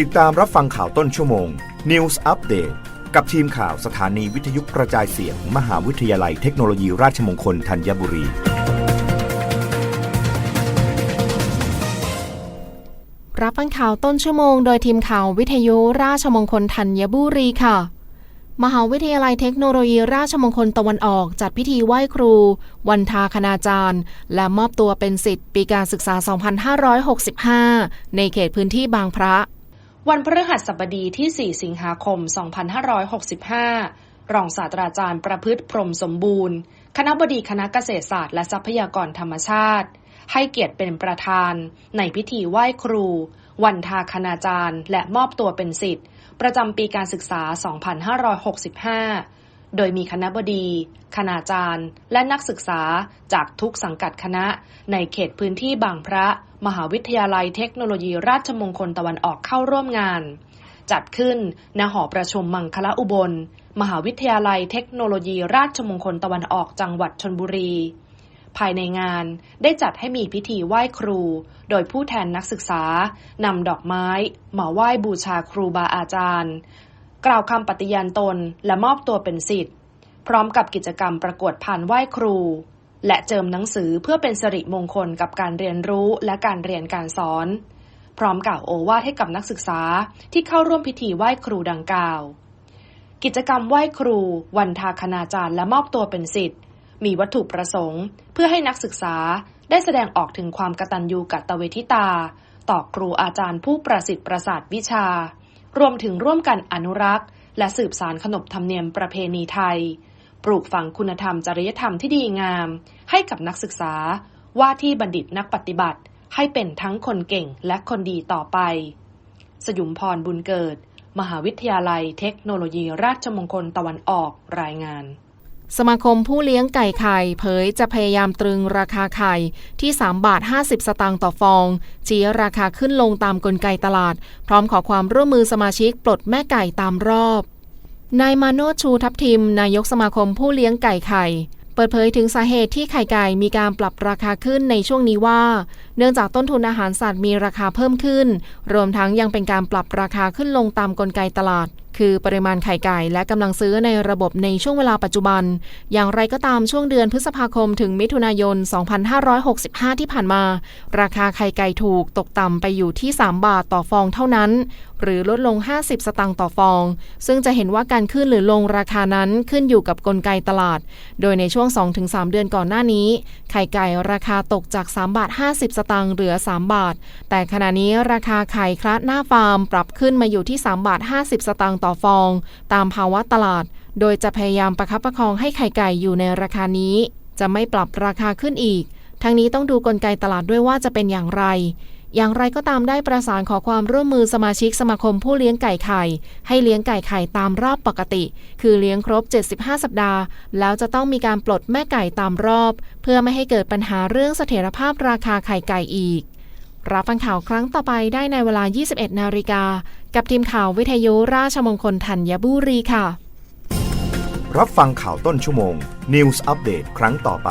ติดตามรับฟังข่าวต้นชั่วโมง News Update กับทีมข่าวสถานีวิทยุกระจายเสียง มหาวิทยาลัยเทคโนโลยีราชมงคลธัญบุรี รับฟังข่าวต้นชั่วโมงโดยทีมข่าววิทยุราชมงคลธัญบุรีค่ะ มหาวิทยาลัยเทคโนโลยีราชมงคลตะวันออก จัดพิธีไหว้ครู วันทาคณาจารย์ และมอบตัวเป็นสิทธิ์ปีการศึกษา 2565 ในเขตพื้นที่บางพระ วันพฤหัสบดีที่ 4 สิงหาคม 2565 รองศาสตราจารย์ประพฤติพรมสมบูรณ์ คณะบดีคณะเกษตรศาสตร์และทรัพยากรธรรมชาติ ให้เกียรติเป็นประธาน ในพิธีไหว้ครู วันทาคณาจารย์ และมอบตัวเป็นสิทธิ์ ประจำปีการศึกษา 2565 โดยมีคณะบดี คณาจารย์ และนักศึกษาจากทุกสังกัดคณะ ในเขตพื้นที่บางพระ มหาวิทยาลัยเทคโนโลยีราชมงคลตะวันออกเข้าร่วมงาน จัดขึ้นณหอประชุมมังคละอุบล มหาวิทยาลัยเทคโนโลยีราชมงคลตะวันออกจังหวัดชนบุรี ภายในงานได้จัดให้มีพิธีไหว้ครู โดยผู้แทนนักศึกษานำดอกไม้ มาไหว้บูชาครูบาอาจารย์ กล่าวคำปฏิญาณตนและมอบตัวเป็นสิทธิ์ พร้อมกับกิจกรรมประกวดผ่านไหว้ครู และเจิมหนังสือเพื่อเป็นสิริมงคลกับการเรียนรู้และการเรียนการสอน พร้อมกล่าวโอวาทให้กับนักศึกษาที่เข้าร่วมพิธีไหว้ครูดังกล่าว กิจกรรมไหว้ครู วันทาคณาจารย์และมอบตัวเป็นสิทธิ์ มีวัตถุประสงค์ เพื่อให้นักศึกษาได้แสดงออกถึงความกตัญญูกตเวทิตา ต่อครูอาจารย์ผู้ประสิทธิ์ประสาทวิชา รวมถึงร่วมกันอนุรักษ์ และสืบสารขนบธรรมเนียมประเพณีไทย ปลูกฝังคุณธรรมจริยธรรมที่ดีงาม ให้กับนักศึกษา ว่าที่บัณฑิตนักปฏิบัติ ให้เป็นทั้งคนเก่งและคนดีต่อไป สยุมพรบุญเกิด มหาวิทยาลัยเทคโนโลยีราชมงคลตะวันออกรายงาน สมาคมผู้เลี้ยงไก่ไข่เผยจะพยายามตรึงราคาไข่ที่ 3 บาท 50 สตางค์ต่อฟอง ชี้ราคาขึ้นลงตามกลไกตลาด พร้อมขอความร่วมมือสมาชิกปลดแม่ไก่ตามรอบ นายมาโนชชูทับทิม นายกสมาคมผู้เลี้ยงไก่ไข่เปิดเผยถึงสาเหตุที่ไข่ไก่มีการปรับราคาขึ้นในช่วงนี้ว่า เนื่องจากต้นทุนอาหารสัตว์มีราคาเพิ่มขึ้น รวมทั้งยังเป็นการปรับราคาขึ้นลงตามกลไกตลาด คือปริมาณไข่ไก่และกำลังซื้อในระบบในช่วงเวลาปัจจุบัน อย่างไรก็ตามช่วงเดือนพฤษภาคมถึงมิถุนายน 2565 ที่ผ่านมา ราคาไข่ไก่ถูกตกต่ำไปอยู่ที่ 3 บาทต่อฟองเท่านั้น หรือลดลง 50 สตางค์ต่อฟอง ซึ่งจะเห็นว่าการขึ้นหรือลงราคานั้นขึ้นอยู่กับกลไกตลาด โดยในช่วง 2-3 เดือนก่อนหน้านี้ ไข่ไก่ราคาตกจาก 3 บาท 50 สตางค์เหลือ 3 บาท แต่ขณะนี้ราคาไข่คละหน้าฟาร์มปรับขึ้นมาอยู่ที่ 3 บาท 50 สตางค์ต่อฟอง ตามภาวะตลาด โดยจะพยายามประคับประคองให้ไข่ไก่อยู่ในราคานี้ จะไม่ปรับราคาขึ้นอีกทั้งนี้ต้องดูกลไกตลาดด้วยว่าจะเป็นอย่างไร อย่างไรก็ตามได้ประสานขอความร่วมมือสมาชิกสมาคมผู้เลี้ยงไก่ไข่ ให้เลี้ยงไก่ไข่ตามรอบปกติ คือเลี้ยงครบ 75 สัปดาห์ แล้วจะต้องมีการปลดแม่ไก่ตามรอบ เพื่อไม่ให้เกิดปัญหาเรื่องเสถียรภาพราคาไข่ไก่อีก รับฟังข่าวครั้งต่อไปได้ในเวลา 21 นาฬิกา กับทีมข่าววิทยุราชมงคลธัญบุรีค่ะ รับฟังข่าวต้นชั่วโมง News Update ครั้งต่อไป